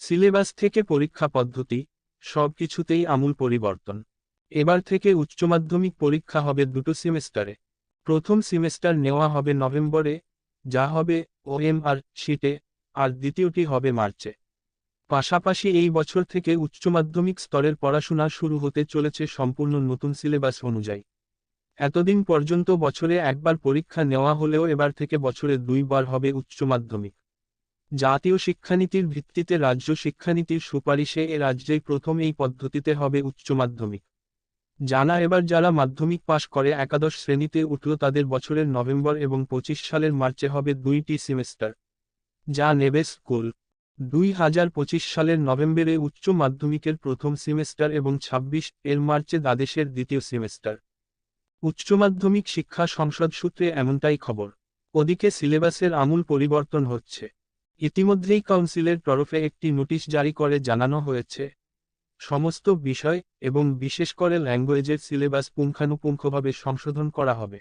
Syllabus থেকে পরীক্ষা পদ্ধতি সব কিছুতেই আমূল পরিবর্তন। এবার থেকে উচ্চ মাধ্যমিক পরীক্ষা হবে দুটো সেমেস্টারে। প্রথম সেমেস্টার নেওয়া হবে নভেম্বরে, যা হবে ওএমআর শীটে, আর দ্বিতীয়টি হবে মার্চে। পাশাপাশি এই বছর থেকে উচ্চ মাধ্যমিক স্তরের পড়াশোনা শুরু হতে চলেছে সম্পূর্ণ নতুন সিলেবাস অনুযায়ী। এতদিন পর্যন্ত বছরে একবার পরীক্ষা নেওয়া হলেও এবার থেকে বছরে দুইবার হবে উচ্চ মাধ্যমিক। জাতীয় শিক্ষানীতির ভিত্তিতে রাজ্য শিক্ষানীতির সুপারিশে এ রাজ্যেই প্রথম এই পদ্ধতিতে হবে উচ্চ মাধ্যমিক। জানা এবার যারা মাধ্যমিক পাশ করে একাদশ শ্রেণীতে উঠল তাদের বছরের নভেম্বর এবং পঁচিশ সালের মার্চে হবে দুইটি সেমেস্টার। যা নেবে স্কুল। দুই হাজার পঁচিশ সালের নভেম্বরে উচ্চ মাধ্যমিকের প্রথম সেমেস্টার এবং ছাব্বিশ এর মার্চে দ্বাদেশের দ্বিতীয় সেমেস্টার। উচ্চ মাধ্যমিক শিক্ষা সংসদ সূত্রে এমনটাই খবর। ওদিকে সিলেবাসের আমূল পরিবর্তন হচ্ছে। ইতিমধ্যেই কাউন্সিলের তরফে একটি নোটিশ জারি করে জানানো হয়েছে। সমস্ত বিষয় এবং বিশেষ করে ল্যাঙ্গুয়েজের সিলেবাস পুঙ্খানুপুঙ্খভাবে সংশোধন করা হবে।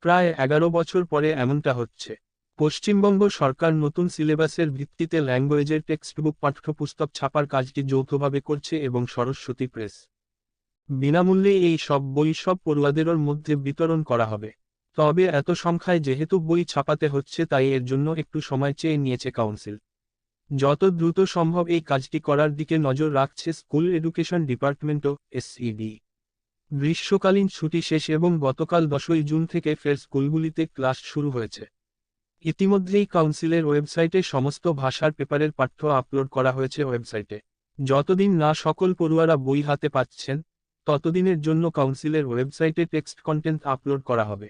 প্রায় এগারো বছর পরে এমনটা হচ্ছে। পশ্চিমবঙ্গ সরকার নতুন সিলেবাসের ভিত্তিতে ল্যাঙ্গুয়েজের টেক্সটবুক পাঠ্যপুস্তক ছাপার কাজটি যৌথভাবে করছে এবং সরস্বতী প্রেস। বিনামূল্যে এই সব বই সব পড়ুয়াদেরও মধ্যে বিতরণ করা হবে। তবে এত সংখ্যায় যেহেতু বই ছাপাতে হচ্ছে তাই এর জন্য একটু সময় চেয়ে নিয়েছে কাউন্সিল। যত দ্রুত সম্ভব এই কাজটি করার দিকে নজর রাখছে স্কুল এডুকেশন ডিপার্টমেন্টও এসইডি গ্রীষ্মকালীন ছুটি শেষ এবং গতকাল দশই জুন থেকে ফের স্কুলগুলিতে ক্লাস শুরু হয়েছে। ইতিমধ্যেই কাউন্সিলের ওয়েবসাইটে সমস্ত ভাষার পেপারের পাঠ্য আপলোড করা হয়েছে ওয়েবসাইটে। যতদিন না সকল পড়ুয়ারা বই হাতে পাচ্ছেন, ততদিনের জন্য কাউন্সিলের ওয়েবসাইটে টেক্সট কন্টেন্ট আপলোড করা হবে।